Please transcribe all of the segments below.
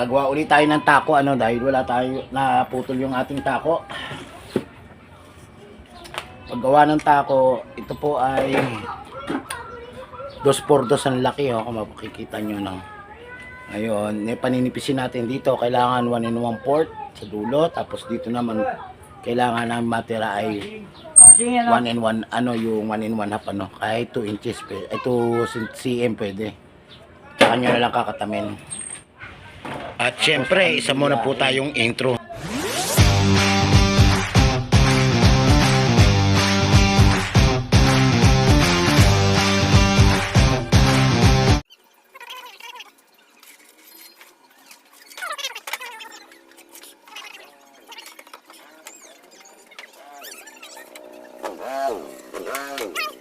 Gagawa ulit tayo ng tako ano dahil wala tayo naputol yung ating tako. Paggawa ng tako, ito po ay dos por dos ang laki oh, kung makikita nyo no. Ngayon, eh, paninipisin natin dito, kailangan 1 in 1 port sa dulo, tapos dito naman kailangan ang matira ay 1 in 1, ano yung 1 in 1 half ano, kahit 2 inches, ay 2 cm pwede. Saka nyo na lang kakatamin. At syempre, isa muna po tayong intro. Gupi-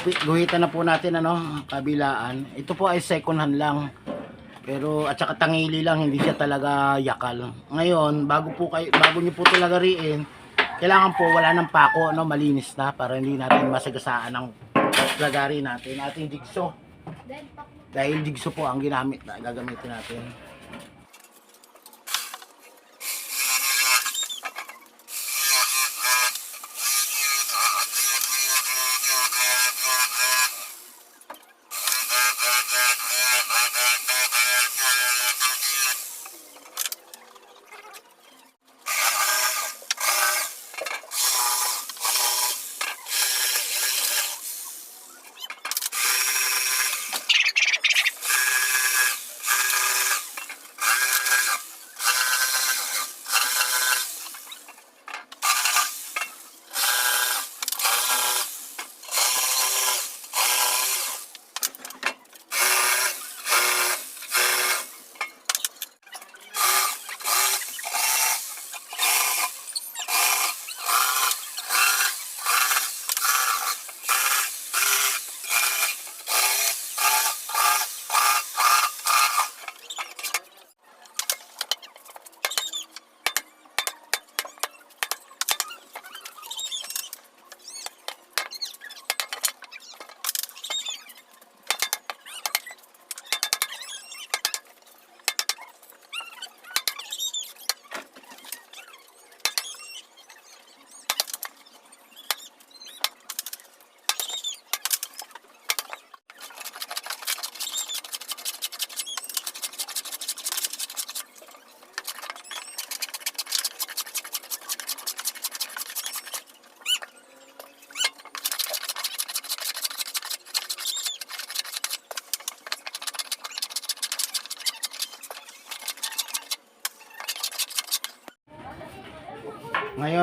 Guhitan na po natin ano, kabilaan. Ito po ay second hand lang. Pero at saka tangili lang, hindi siya talaga yakal. Ngayon, bago po kayo bago niyo po talaga riin, kailangan po wala ng pako, no, malinis na para hindi natin masagasaan ang lagari natin, ating digso. Dahil digso po ang ginamit na gagamitin natin.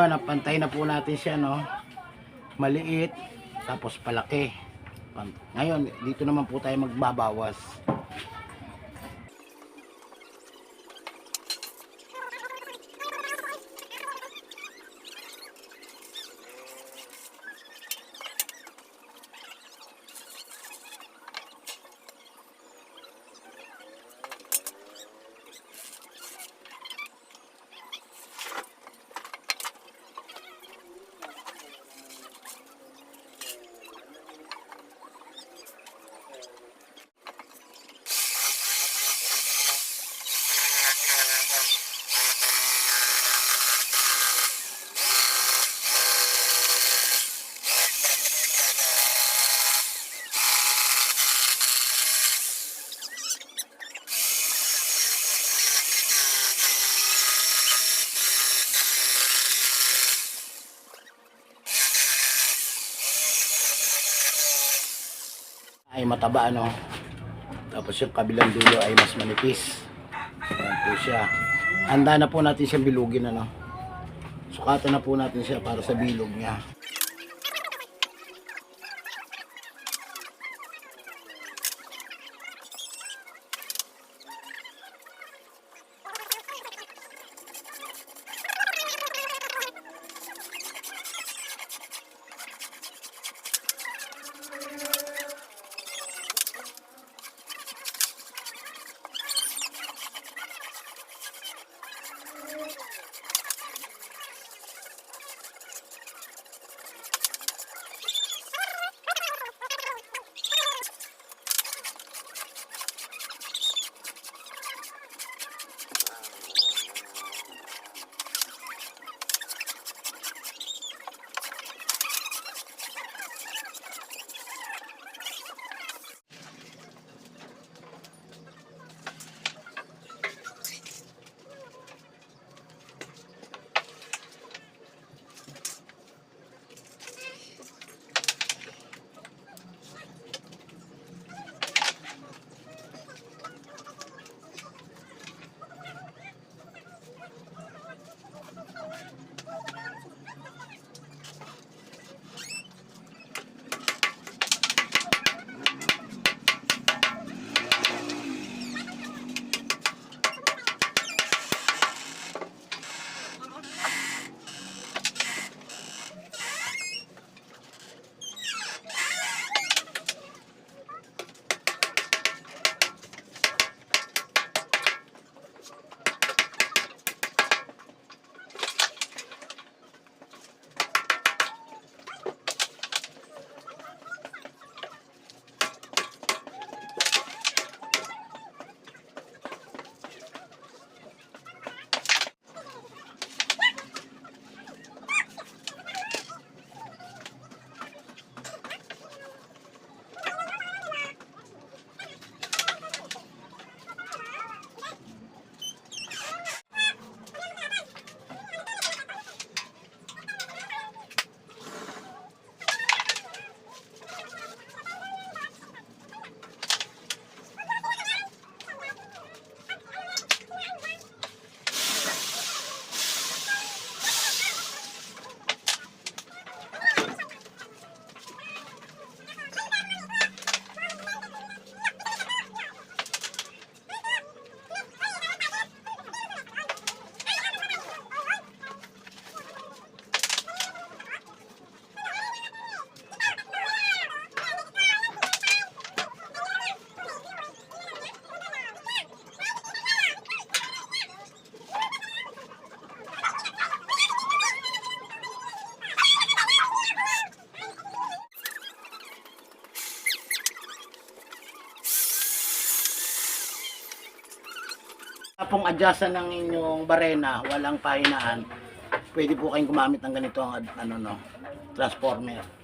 Ngayon, napantay na po natin siya, no? Maliit, tapos palaki. Ngayon, dito naman po tayo magbabawas. Ay mataba, ano? Tapos yung kabilang dulo ay mas manipis. Ayan po siya. Handa na po natin siyang bilugin, ano? Sukatan na po natin siya para sa bilog niya. Pong adjustan ng inyong barena, walang pahinaan, pwede po kayong gumamit ng ganito ang ano no, transformer.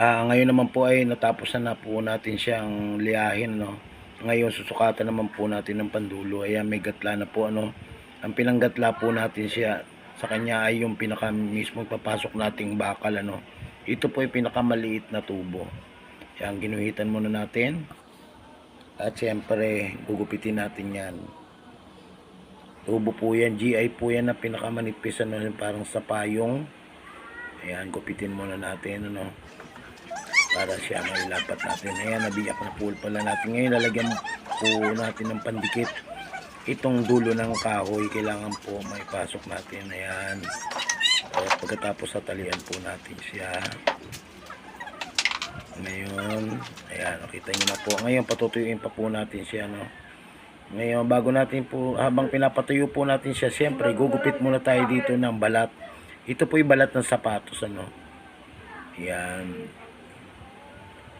Ah, ngayon naman po ay natapos na, na po natin siyang liyahin no. Ngayon susukatan naman po natin ng pandulo. Ayan may gatla na po ano. Ang pinanggatla po natin siya sa kanya ay yung pinaka mismo papasok nating bakal ano. Ito po ay pinakamaliit na tubo. Yan ginuhitan muna natin. At siyempre gugupitin natin yan. Tubo po yan, GI po yan na pinakamanipis ano, parang sa payong. Ayan, gupitin muna natin ano para siya may lapat natin. Ayan, nabiyak na pool pala natin. Ngayon, lalagyan po natin ng pandikit. Itong dulo ng kahoy, kailangan po may pasok natin. Ayan. At pagkatapos tatalian po natin siya. Ngayon, ayan, nakita nyo na po. Ngayon, patutuyuin pa po natin siya, no. Ngayon, bago natin po, habang pinapatuyo po natin siya, siyempre, gugupit muna tayo dito ng balat. Ito po yung balat ng sapatos, ano. Yan.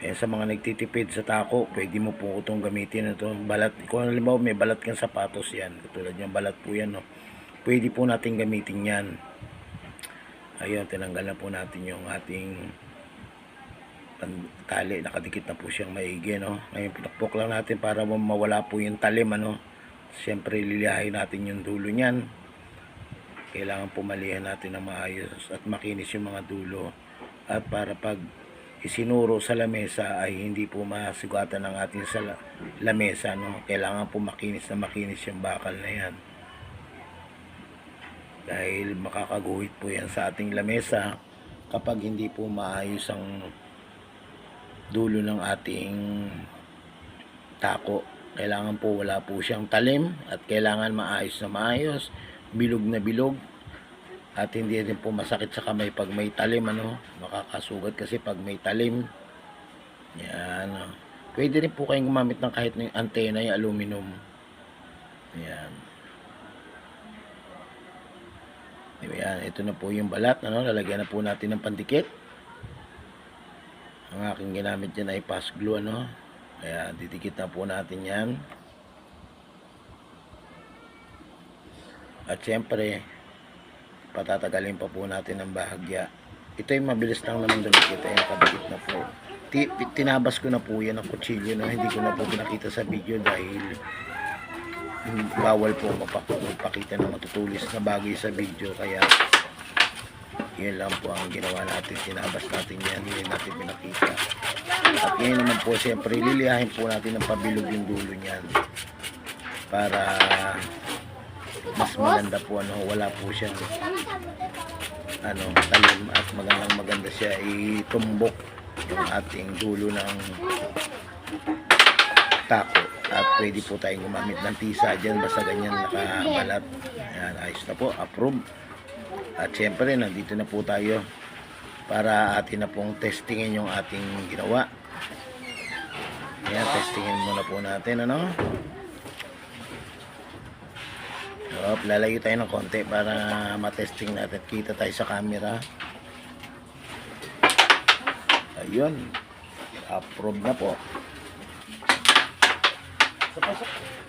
Eh, sa mga nagtitipid sa tako, pwede mo po itong gamitin. Ito, balat, kung halimbawa may balat kang sapatos yan, katulad yung balat po yan, no? pwede po natin gamitin yan. Ayun, tinanggal na po natin yung ating tali, nakadikit na po siyang maigi, no? Ngayon, pinakpok lang natin para ma- mawala po yung talim, ano? Siyempre, liliyahin natin yung dulo niyan. Kailangan pumalihan natin ng maayos at makinis yung mga dulo. At para pag isinuro sa lamesa ay hindi po masugatan ng ating sa la- lamesa, no? Kailangan po makinis na makinis yung bakal na yan. Dahil makakaguhit po yan sa ating lamesa kapag hindi po maayos ang dulo ng ating tako. Kailangan po wala po siyang talim at kailangan maayos na maayos, bilog na bilog at hindi rin po masakit sa kamay pag may talim ano, makakasugat kasi pag may talim. Yan. oh. Pwede rin po kayong gumamit ng kahit ng antena yung aluminum. Yan. Yan, ito na po yung balat, ano, lalagyan na po natin ng pandikit. Ang aking ginamit dyan ay pass glue, ano. Kaya didikit na po natin yan. At syempre, patatagalin pa po natin ang bahagya. Ito yung mabilis lang naman dumikit. Ayan, kadikit na po. Ti- tinabas ko na po yan ng kutsilyo na hindi ko na po pinakita sa video dahil bawal po magpakita ng matutulis na bagay sa video. Kaya yun lang po ang ginawa natin. Tinabas natin yan. Hindi natin pinakita. At ngayon naman po, siyempre, liliyahin po natin ng pabilog yung dulo niyan. Para mas maganda po, ano, wala po siyang ano, talim at magandang maganda siya itumbok yung ating dulo ng tako. At pwede po tayong gumamit ng tisa dyan, basta ganyan nakabalat. Ayan, ayos na po, approve. At syempre, nandito na po tayo para atin na pong testingin yung ating ginawa. Ayan, testingin muna po natin, ano? Op, lalayo tayo ng konti para matesting natin. Kita tayo sa camera. Ayun. Approve na po. Pasok, pasok.